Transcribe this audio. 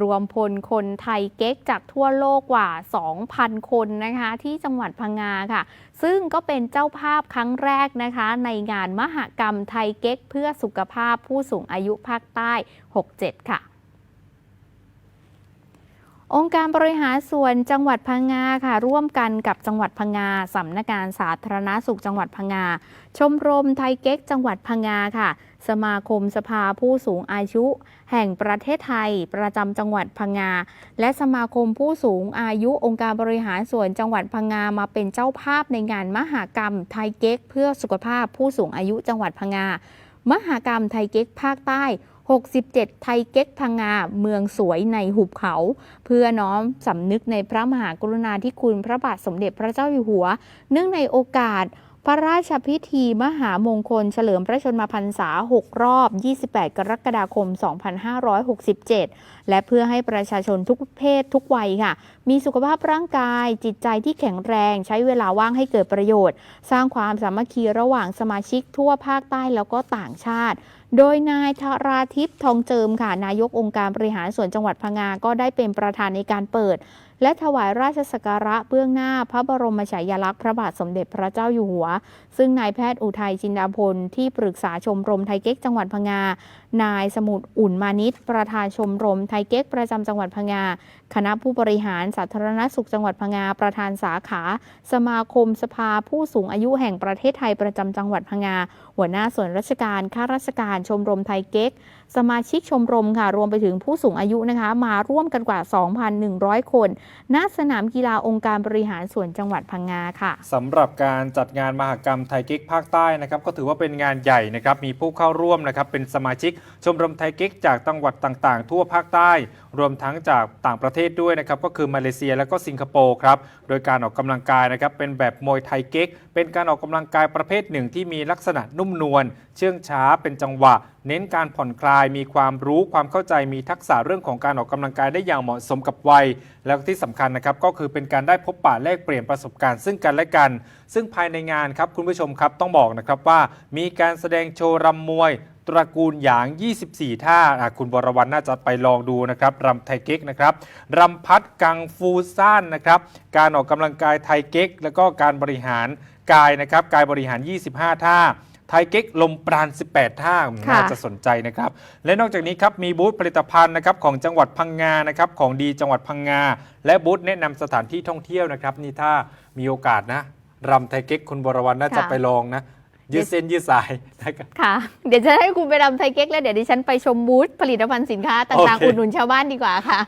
รวมพลคนไทยเก๊กจากทั่วโลกกว่า 2,000 คนนะคะที่จังหวัดพังงาค่ะ ซึ่งก็เป็นเจ้าภาพครั้งแรกนะคะ ในงานมหกรรมไทยเก๊กเพื่อสุขภาพผู้สูงอายุภาคใต้ 67 ค่ะ องค์การบริหารส่วนจังหวัดพังงาค่ะ ร่วมกันกับจังหวัดพังงาสำนักงานสาธารณสุขจังหวัดพังงา ชมรมไทยเก๊กจังหวัดพังงาค่ะ สมาคมสภาผู้สูงอายุ แห่งประเทศไทย ประจำจังหวัดพังงา และสมาคมผู้สูงอายุองค์การบริหารส่วนจังหวัดพังงามาเป็นเจ้าภาพในงานมหากรรม ไทยเก๊กเพื่อสุขภาพผู้สูงอายุจังหวัดพังงามหากรรมไทยเก๊กภาคใต้ 67 ไทยเก๊กพังงา เมืองสวยในหุบเขา เพื่อน้อมสำนึกในพระมหากรุณาธิคุณพระบาทสมเด็จพระเจ้าอยู่หัว เนื่องในโอกาส พระราชพิธีมหามงคลเฉลิมพระชนมพรรษา 6 รอบ 28 กรกฎาคม 2567 และเพื่อให้ประชาชนทุกเพศทุกวัยค่ะ มีสุขภาพร่างกาย จิตใจที่แข็งแรง ใช้เวลาว่างให้เกิดประโยชน์ สร้างความสามัคคีระหว่างสมาชิกทั่วภาคใต้แล้วก็ต่างชาติ โดยนายธาราทิพย์ทองเจิมค่ะ นายกองค์การบริหารส่วนจังหวัดพังงา ก็ได้เป็นประธานในการเปิด และถวายราชสักการะเบื้องหน้าพระบรมฉายาลักษณ์พระบาทสมเด็จพระเจ้าอยู่หัว ซึ่งนายแพทย์อุทัยจินดาพลที่ปรึกษาชมรมไทยเก๊กจังหวัดพังงา นายสมุทรอุ่นมานิตประธานชมรมไทยเก๊กประจำจังหวัดพังงา คณะผู้บริหารสาธารณสุขจังหวัดพังงา ประธานสาขา สมาคมสภาผู้สูงอายุแห่งประเทศไทยประจำจังหวัดพังงา หัวหน้าส่วนราชการข้าราชการชมรมไทยเก๊ก สมาชิกชมรมค่ะรวมไปถึงผู้สูงอายุนะคะ มาร่วมกันกว่า 2,100 คนณสนามกีฬาองค์การบริหารส่วนจังหวัดพังงาค่ะสำหรับการจัดงานมหกรรมไทยกิ๊กภาคใต้นะครับก็ถือว่าเป็นงานใหญ่นะครับมีผู้เข้าร่วมนะครับเป็นสมาชิกชมรมไทยกิ๊กจากจังหวัดต่างๆ ทั่วภาคใต้ รวมทั้งจากต่างประเทศด้วยนะครับก็คือมาเลเซียและก็สิงคโปร์ครับโดยการออกกำลังกายนะครับเป็นแบบมวยไทยกิ๊ก เป็นการออกกำลังกายประเภทหนึ่งที่มีลักษณะนุ่มนวลเชื่องช้าเป็นจังหวะ เน้นการผ่อนคลายมีความรู้ความเข้าใจมีทักษะเรื่องของการออกกำลังกายได้อย่างเหมาะสมกับวัย แล้วที่สำคัญนะครับก็คือเป็นการได้พบปะแลกเปลี่ยนประสบการณ์ซึ่งกันและกัน ซึ่งภายในงานครับคุณผู้ชมครับต้องบอกนะครับว่ามีการแสดงโชว์รำมวย ตระกูลหยาง 24 ท่าอะคุณบรวรรณน่าจะไปลองดูนะครับรำไทยเก๊กนะครับรำพัดกังฟูซ่านนะครับการออกกำลังกายไทยเก๊ก แล้วก็การบริหารกายนะครับกายบริหาร 25 ท่าไทยเก๊กลมปราณ 18 ท่าค่ะน่าจะสนใจนะครับ และนอกจากนี้ครับ มีบูธผลิตภัณฑ์นะครับของจังหวัดพังงานะครับของดีจังหวัดพังงา และบูธแนะนำสถานที่ท่องเที่ยวนะครับ นี่ถ้ามีโอกาสนะรำไทยเก๊กคุณบรวรรณน่าจะค่ะไปลองนะ ยืดเส้นยืดสายนะครับค่ะ เดี๋ยวจะให้คุณไปรำไทยเก๊กแล้วเดี๋ยวดิฉันไปชมบูธผลิตภัณฑ์สินค้าต่างโอๆเคอุดหนุนชาวบ้านดีกว่าค่ะ